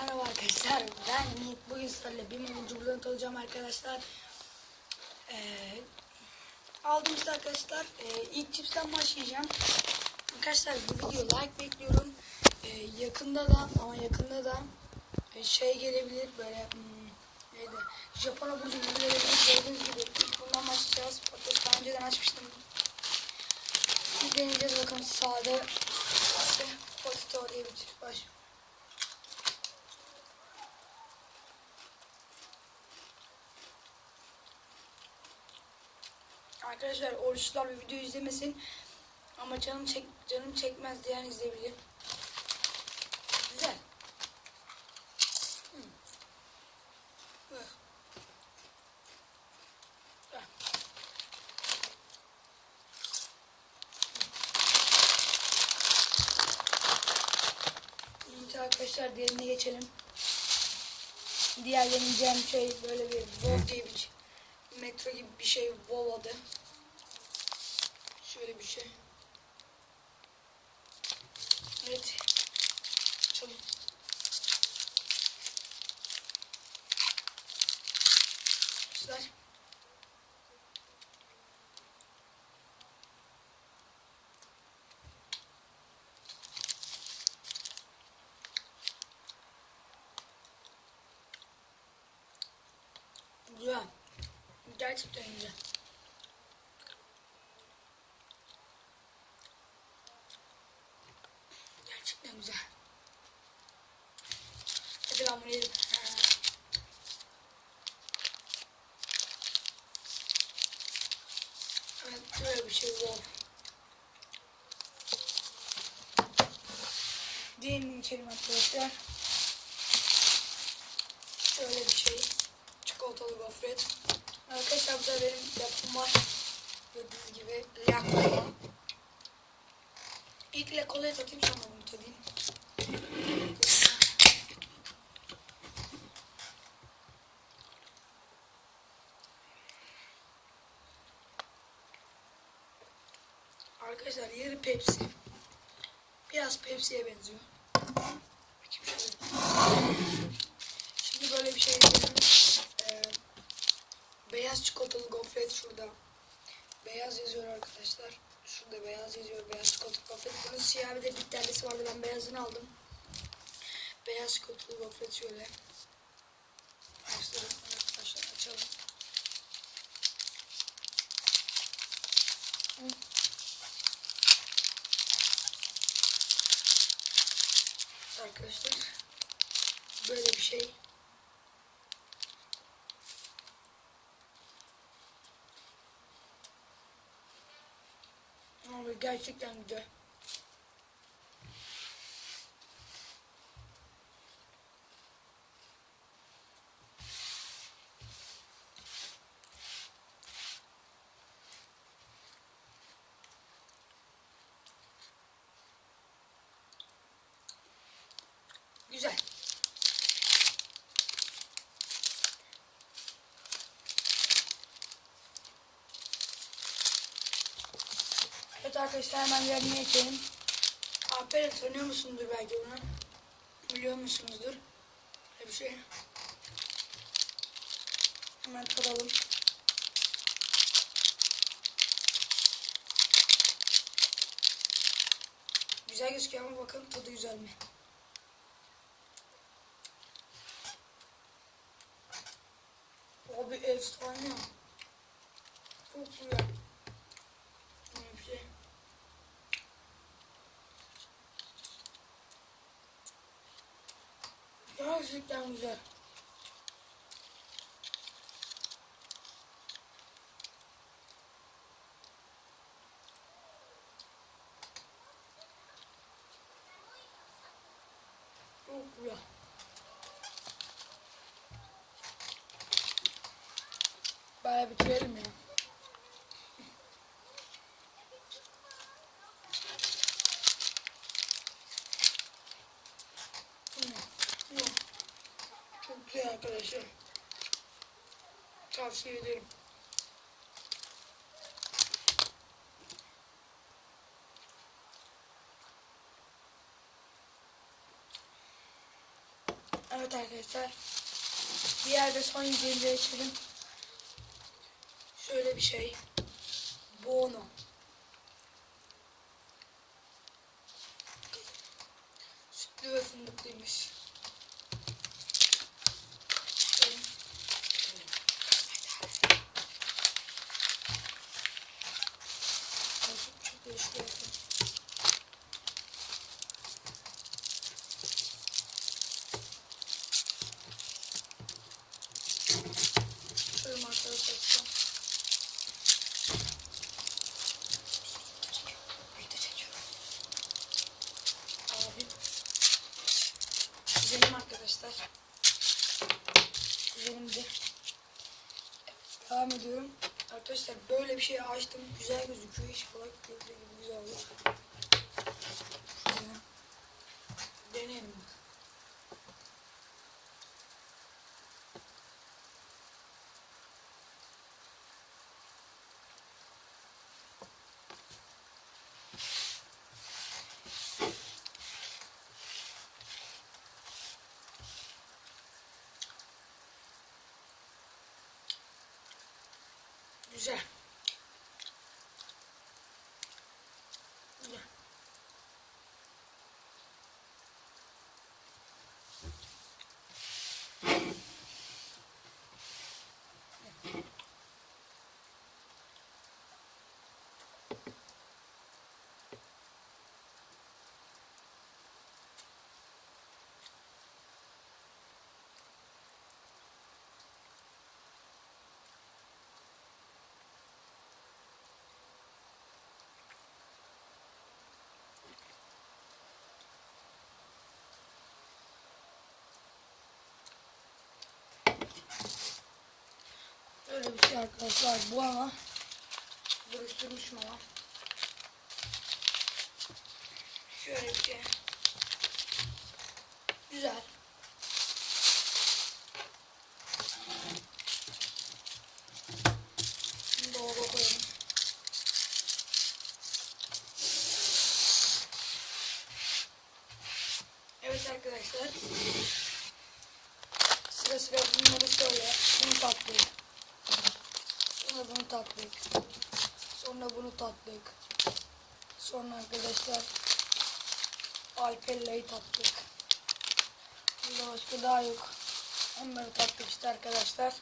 Merhaba arkadaşlar ben Yiğit. Bugün sizlerle bir mamucu buradan alacağım arkadaşlar. Ee, Aldım işte arkadaşlar ee, ilk cipsten başlayacağım. Arkadaşlar bu video like bekliyorum. Ee, Yakında da ama yakında da e, şey gelebilir böyle hmm, neydi? Japon abur gelebilir gördüğünüz gibi. İlk bundan başlayacağız. Patates daha önceden açmıştım. Bir deneyeceğiz bakalım sade potato diye bir cips başlıyor Arkadaşlar oruçlar bir video izlemesin. Ama canım çek canım çekmez diyen izleyebilir. Güzel. Şimdi arkadaşlar diğerine geçelim. Diğer yeneceğim şey böyle bir Wolf diye bir metro gibi bir şey Wolf adı. Şöyle bir şey. Evet. Açalım. Güzel. Güzel. Gerçekten güzel. Gerçekten güzel. Ha. Evet böyle bir şey bu. Diğerini içelim arkadaşlar. Şöyle bir şey. Çikolatalı gofret. Arkadaşlar bu da benim yapım var. Gördüğünüz gibi lakla. İlk lakolayı tadayım sonra bunu tadayım. Arkadaşlar yarı Pepsi. Biraz Pepsi'ye benziyor. Şimdi böyle bir şey yapıyorum. Ee, beyaz çikolatalı gofret şurada. Beyaz yazıyor arkadaşlar. Şurada beyaz yazıyor. Beyaz çikolatalı gofret. Bunun siyah bir de bir tanesi vardı. Ben beyazını aldım. Beyaz çikolatalı gofret şöyle. Açtırın arkadaşlar. Açalım. Arkadaşlar böyle bir şey. Abi gerçekten güzel. Güzel. Evet arkadaşlar hemen yerine geçelim. Aferin tanıyor musundur belki bunu. Biliyor musunuzdur? Böyle bir şey. Hemen tadalım. Güzel gözüküyor ama bakın tadı güzel mi? Abi efsane. Çok güzel. Böyle bir şey. Gerçekten güzel. Çok güzel. Baya bitirelim ya. Çok güzel arkadaşlar. Tavsiye ederim. Evet arkadaşlar. Bir yerde son yüzeyinde geçelim. Şöyle bir şey. Bono. Sütlü ve fındıklıymış. Şöyle markaları seçeceğim. Video çekiyorum. Abi. Kuzenim arkadaşlar. Kuzenim de. Devam ediyorum. Arkadaşlar böyle bir şey açtım. Güzel gözüküyor. İnşallah gördüğü gibi güzel olur. Şöyle. Deneyelim. Güzel. Güzel. Öyle bir şey arkadaşlar bu ama buruşturmuşum ama. Şöyle bir şey. Güzel. Dolaba koyalım. Evet arkadaşlar. Sıra sıra bunları şöyle. Bunu tatlık. Sonra bunu tatlık. Sonra bunu tatlık. Sonra arkadaşlar Alpella'yı tattık. Burada başka daha yok. Onları tattık işte arkadaşlar.